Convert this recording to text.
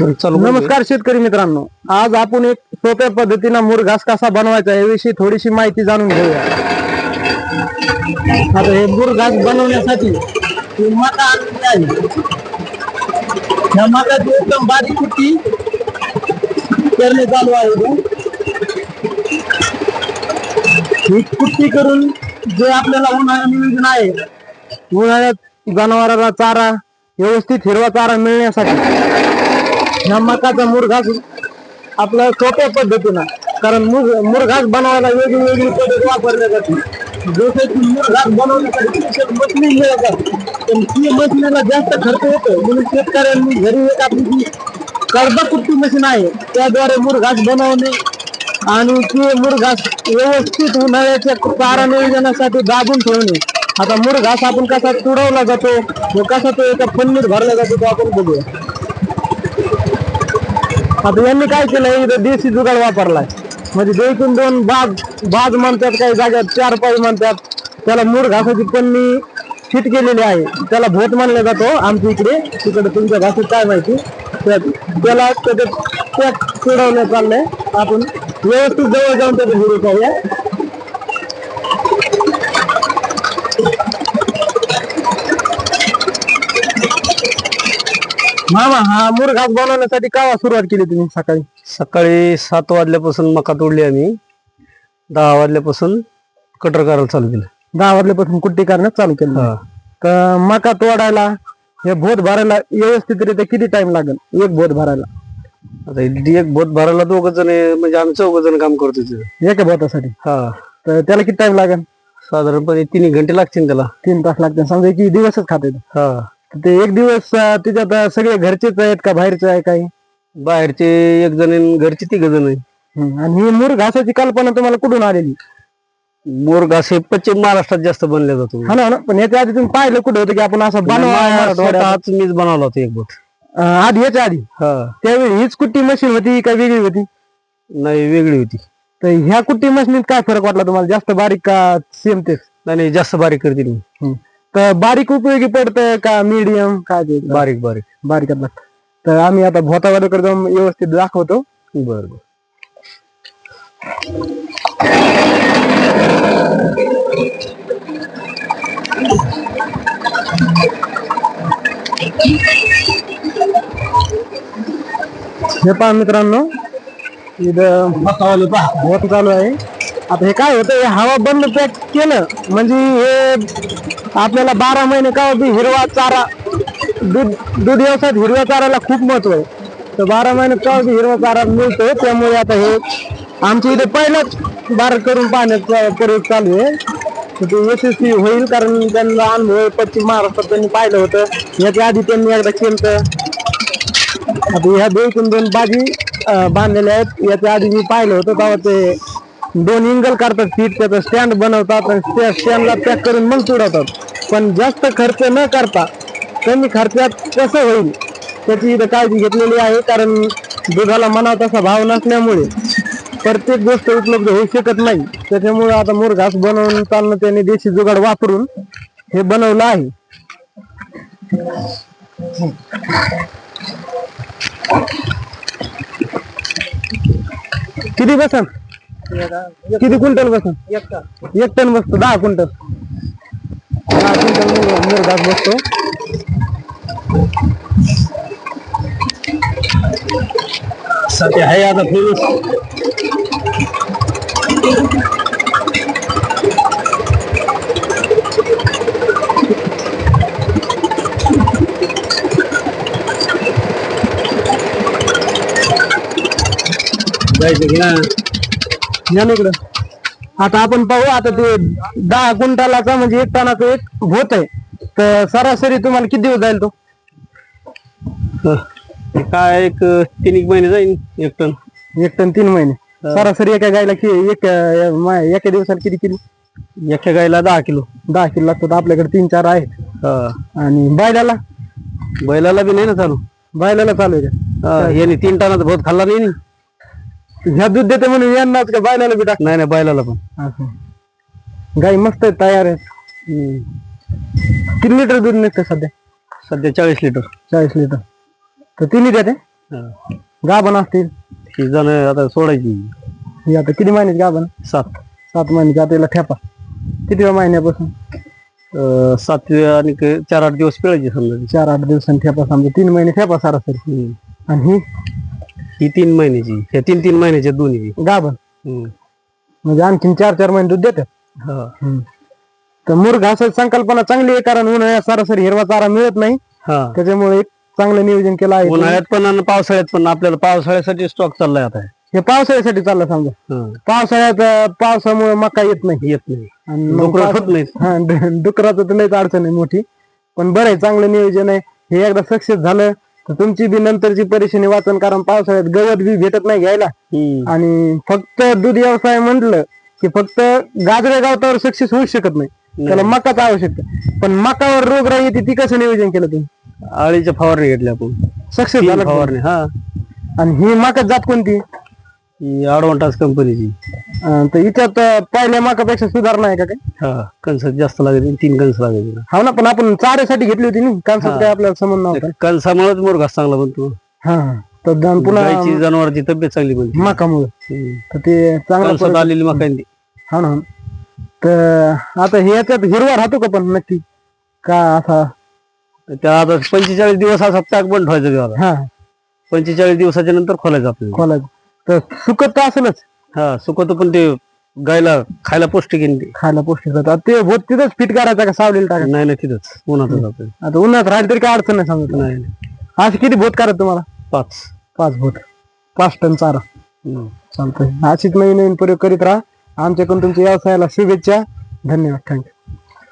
नमस्कार शेतकरी मित्रांनो. आज आपण एक सोप्या पद्धतीनं मुरघास कसा बनवायचा याविषयी थोडीशी माहिती जाणून घेऊया. आता हे मुरघास बनवण्यासाठी आणलेली आहे ह्या मकाची एकदम बारीक कुट्टी करणे चालू आहे ही कुट्टी करून जे आपल्याला उन्हाळा नियोजन आहे उन्हाळ्यात जनावराला चारा व्यवस्थित हिरवा चारा मिळण्यासाठी ह्या मकाचा मुरघास आपल्या सोप्या पद्धतीनं कारण मुर मुरघास बनवायला वेगळी वेगळी पद्धत वापरल्या जाते जसं की मुरघास बनवण्यासाठी special मशनी मिळतात. पण ती मशनीला जास्त खर्च होतो म्हणून शेतकऱ्यांनी घरी एक आपली जी कर्जकुट्टी मशीन आहे त्याद्वारे मुरघास बनवणे आणि ते मुरघास व्यवस्थित उन्हाळ्याच्या चारा नियोजनासाठी दाबून ठेवणे. आता मुरघास आपण कसा तुडवला जातो व कसा तो एका पन्नीत भरला जातो तो आपण बघूया. आता यांनी काय केलंय इथं देशी जुगाड वापरलाय. म्हणजे दोन दोन बाज बाज म्हणतात काही जागेत चार पाय म्हणतात. त्याला मूळ घासाची पन्नी फिट केलेली आहे. त्याला भोट मानला जातो आमच्या इकडे. तिकडे तुमच्या घासात काय माहिती? त्या- त्याला त्याच्यात पॅक सोडवण्यात चाललंय. आपण व्यवस्थित जवळ जाऊन त्याचा व्हिडिओ पाहूया. मामा हा मुरघास बनवण्यासाठी का सुरुवात केली तुम्ही सकाळी? सकाळी सात वाजल्यापासून मका तोडली आम्ही. दहा वाजल्यापासून कटर करायला चालू केलं. दहा वाजल्यापासून कुट्टी करण्यास चालू केलं. का मका तोडायला हे भोत भरायला व्यवस्थितरित्या किती टाइम लागेल? एक भोत भरायला. आता इथे एक बोट भरायला दोघ जण म्हणजे आम्ही चौघ जण काम करतो तिथे एका भोतासाठी हा. तर त्याला किती टाइम लागेल? साधारणपणे तीन घंटे लागतील त्याला. तीन तास लागते समजा की दिवसच खाते. हा. ते एक दिवस त्याच्यात अं, सगळे घरचेच आहेत का बाहेरचे आहे काही? बाहेरचे एक जण घरचे तिघ जण आहे. आणि ही मूर घासाची कल्पना तुम्हाला कुठून आलेली? मोरघास हे पश्चिम महाराष्ट्रात जास्त बनले जातो. हा ना हा ना. पण याच्या आधी तुम्ही पाहिलं कुठं होतं की आपण असं बनवा मीच बनवला होता एक बोट. अं, आधी याच्या आधी? हा. त्यावेळी हीच कुट्टी मशीन होती का वेगळी होती? नाही वेगळी होती. तर ह्या कुट्टी मशीनीत काय फरक वाटला तुम्हाला? जास्त बारीक का सेम तेच? नाही नाही, जास्त बारीक करतील मी. तर बारीक उपयोगी पडतं का मीडियम काय ते बारीक बारीक। बारीकच लागतं तर आम्ही आता भोतावाडीकडे जाऊन व्यवस्थित दाखवतो। बर हे पहा मित्रांनो इथं भोत चालू आहे. आता हे काय होतं हे हवा बंद पॅक केलं म्हणजे हे आपल्याला बारा महिने का हिरवा चारा दूध दूध व्यवसायात हिरव्या चाराला खूप महत्त्व आहे. तर बारा महिने का हिरवा चारा मिळतो त्यामुळे आता हे आमच्या इथे पहिलंच बार करून पाहण्याचा प्रयोग चालू आहे. ते यशस्वी होईल कारण त्यांना अनुभव आहे. पश्चिम महाराष्ट्रात त्यांनी पाहिलं होतं. याच्या आधी त्यांनी एकदा केलं आता ह्या दोन दोन बाजी बांधलेल्या आहेत. याच्या आधी मी पाहिलं होतं तेव्हा ते दोन इंगल करतात पीठ त्याचं स्टँड बनवतात आणि त्या स्टँडला पॅक करून मग तुडवतात पण जास्त खर्च न करता कमी खर्चात कसं होईल त्याची इथं काळजी घेतलेली आहे कारण दुधाला मना तसा भाव नसल्यामुळे प्रत्येक गोष्ट उपलब्ध होऊ शकत नाही. त्याच्यामुळे आता मुरघास बनवून त्याने देशी जुगाड वापरून हे बनवलं आहे. किती बसन? किती क्विंटल बसन एक टन. बसतो दहा क्विंटल. दहा क्विंटल मुरघास बसतो. सध्या आहे आता फेमस. जायचं की ना या ना इकडं. आता आपण पाहू आता ते दहा क्विंटलाचा म्हणजे एक टनाचा एक भोत आहे. तर सरासरी तुम्हाला किती दिवस जाईल तो? काय एक तीन एक महिने जाईल एक टन. एक टन तीन महिने. सरासरी एका गायला कि एक एका दिवसाला किती किलो? एका गायला दहा किलो. दहा किलो लागतात. आपल्याकडे तीन चार आहेत. आणि बैलाला? बैलाला बी नाही ना चालू. बैलाला चालू आहे का? याने तीन टनाचा बहुत खाल्ला नाही. ह्या दूध देते म्हणून यांनाच का बैलाला बी टाक नाही नाही बैलाला पण. असं. गाई मस्त आहे तयार आहे किती लिटर दूध निघतं सध्या? सध्या चाळीस लिटर. चाळीस लिटर. तर तिन्ही देते? हा. गाभण असतील? ही जण आता सोडायची. ही आता किती महिन्याची गाभण? सात. सात महिन्याची. आता याला ठेपा. किती महिन्यापासून? अं, सातवे आणि क- चार आठ दिवस पिळायची समजा. ती. चार आठ दिवसांनी ठेपा समजा. तीन महिने ठेपा सरासरी. हम्म. आणि ही? ही तीन महिन्याची. ह्या तीन तीन महिन्याच्या दोन्ही गाभण हम्म. म्हणजे आणखीन चार चार महिने दूध देतात हा. तर मुर्ग असं संकल्पना चांगली आहे कारण उन्हाळ्यात सरासरी हिरवा चारा मिळत नाही. हा. त्याच्यामुळे एक चांगलं नियोजन केलं आहे. उन्हाळ्यात पण आणि पावसाळ्यात पण आपल्याला पावसाळ्यासाठी स्टॉक चाललाय आता. हे पावसाळ्यासाठी चाललं समजा. हा. पावसाळ्यात अं, पावसामुळे मका येत नाही. येत नाही. आणि मग डुकरं पावस- होत हा ड- डुकराचं तर लयच अडचण आहे मोठी. पण बरं आहे चांगलं नियोजन आहे. हे एकदा सक्सेस झालं. तर तुमची बी नंतरची परेशानी वाचन कारण पावसाळ्यात गवत बी भेटत नाही घ्यायला. आणि फक्त दूध व्यवसाय म्हटलं की फक्त गाजऱ्या गावतावर सक्सेस होऊ शकत नाही. त्याला मकाच आवश्यक पण मकावर रोगराई येते ती कसं नियोजन केलं तुम्ही? आळीच्या फवारणी घेतली आपण. सक्सेस झालं? फवारणी हा. आणि ही मका जात कोणती? ही कंपनीची अं, तर अं, पहिल्या मकापेक्षा सुधारणा आहे का काय हा कणस जास्त लागेल तीन कणस लागेल. हा ना पण आपण चाऱ्यासाठी घेतली होती ना. कांसात काय आपल्याला संबंध नव्हता? कणसामुळेच मुरघास चांगला बनतो. हा हा. तर दन पुन्हा गायची जनावरची तब्येत चांगली बनते. मकामुळे. हम्म. तर ते चांगलं कणसात आलेली मकांनी. हा ना. तर आता हे याच्यात हिरवा राहतो का पण नक्की? का असा? त्या आता पंचेचाळीस दिवस असा पॅक बंद ठेवायचा हा. पंचेचाळीस दिवसाच्या नंतर खोलायचं आपल्याला. खोलायचं. तर सुकत तर असेलच. हा सुकवतो पण ते गायला खायला पौष्टिक आहे ना ते. खायला पौष्टिक राहतं. आता ते होत तिथंच फिट करायचा का सावलीला टाकायचं? नाही नाही तिथंच. उन्हातच आपण आता उन्हात राहिलं तरी काय अडचण नाही सांगत नाही नाही. असे किती भोत करा तुम्हाला? पाच. पाच भोत. पाच टन चारा. हम्म. चालतंय. अशीच नवीन नवीन प्रयोग करीत राहा. आमच्याकडून तुमच्या व्यवसायाला शुभेच्छा. धन्यवाद. थँक्यू.